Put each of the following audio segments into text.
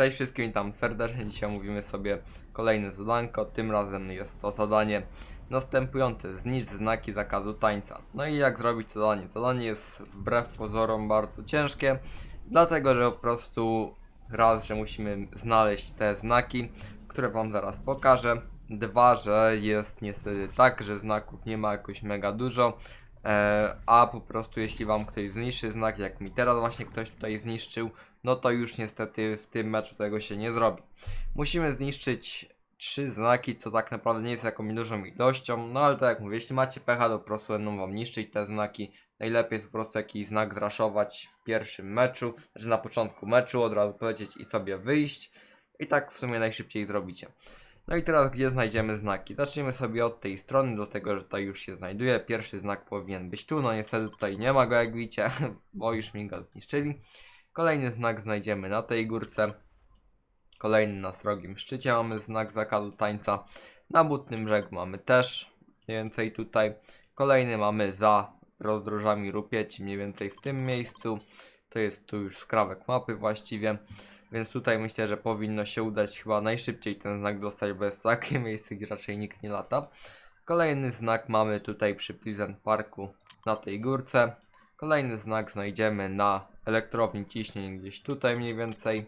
Cześć wszystkim, witam serdecznie. Dzisiaj mówimy sobie kolejne zadanko. Tym razem jest to zadanie następujące. Znicz znaki zakazu tańca. No i jak zrobić to zadanie? Zadanie jest wbrew pozorom bardzo ciężkie, dlatego że po prostu raz, że musimy znaleźć te znaki, które wam zaraz pokażę. Dwa, że jest niestety tak, że znaków nie ma jakoś mega dużo. E, a po prostu jeśli wam ktoś zniszczy znak, jak mi teraz właśnie ktoś tutaj zniszczył, no to już niestety w tym meczu tego się nie zrobi. Musimy zniszczyć trzy znaki, co tak naprawdę nie jest jakąś dużą ilością, no ale tak jak mówię, jeśli macie pecha, to po prostu będą wam niszczyć te znaki. Najlepiej jest po prostu jakiś znak zraszować w pierwszym meczu, że na początku meczu od razu polecieć i sobie wyjść. I tak w sumie najszybciej zrobicie. No i teraz gdzie znajdziemy znaki? Zaczniemy sobie od tej strony, do tego, że tutaj już się znajduje. Pierwszy znak powinien być tu, no niestety tutaj nie ma go jak widzicie, bo już mi go zniszczyli. Kolejny znak znajdziemy na tej górce. Kolejny na srogim szczycie mamy znak zakazu tańca. Na butnym brzegu mamy też mniej więcej tutaj. Kolejny mamy za rozdrożami rupieci mniej więcej w tym miejscu. To jest tu już skrawek mapy właściwie. Więc tutaj myślę, że powinno się udać chyba najszybciej ten znak dostać, bo jest takie miejsce, gdzie raczej nikt nie lata. Kolejny znak mamy tutaj przy Pleasant Parku na tej górce. Kolejny znak znajdziemy na elektrowni ciśnień gdzieś tutaj mniej więcej.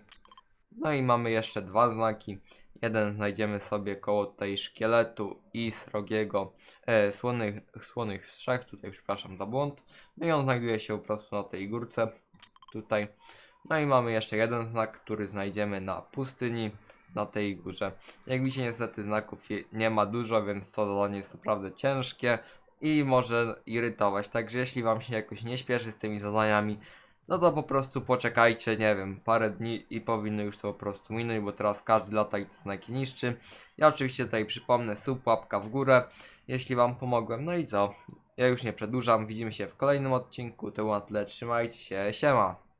No i mamy jeszcze dwa znaki. Jeden znajdziemy sobie koło tej szkieletu i srogiego e, słonych, słonych strzech, tutaj przepraszam za błąd. No i on znajduje się po prostu na tej górce, tutaj. No i mamy jeszcze jeden znak, który znajdziemy na pustyni, na tej górze. Jak widzicie niestety znaków nie ma dużo, więc to zadanie jest naprawdę ciężkie i może irytować. Także jeśli wam się jakoś nie śpieszy z tymi zadaniami, no to po prostu poczekajcie, nie wiem, parę dni i powinno już to po prostu minąć, bo teraz każdy lata i te znaki niszczy. Ja oczywiście tutaj przypomnę, sub, łapka w górę, jeśli wam pomogłem. No i co? Ja już nie przedłużam, widzimy się w kolejnym odcinku, to na tyle, trzymajcie się, siema!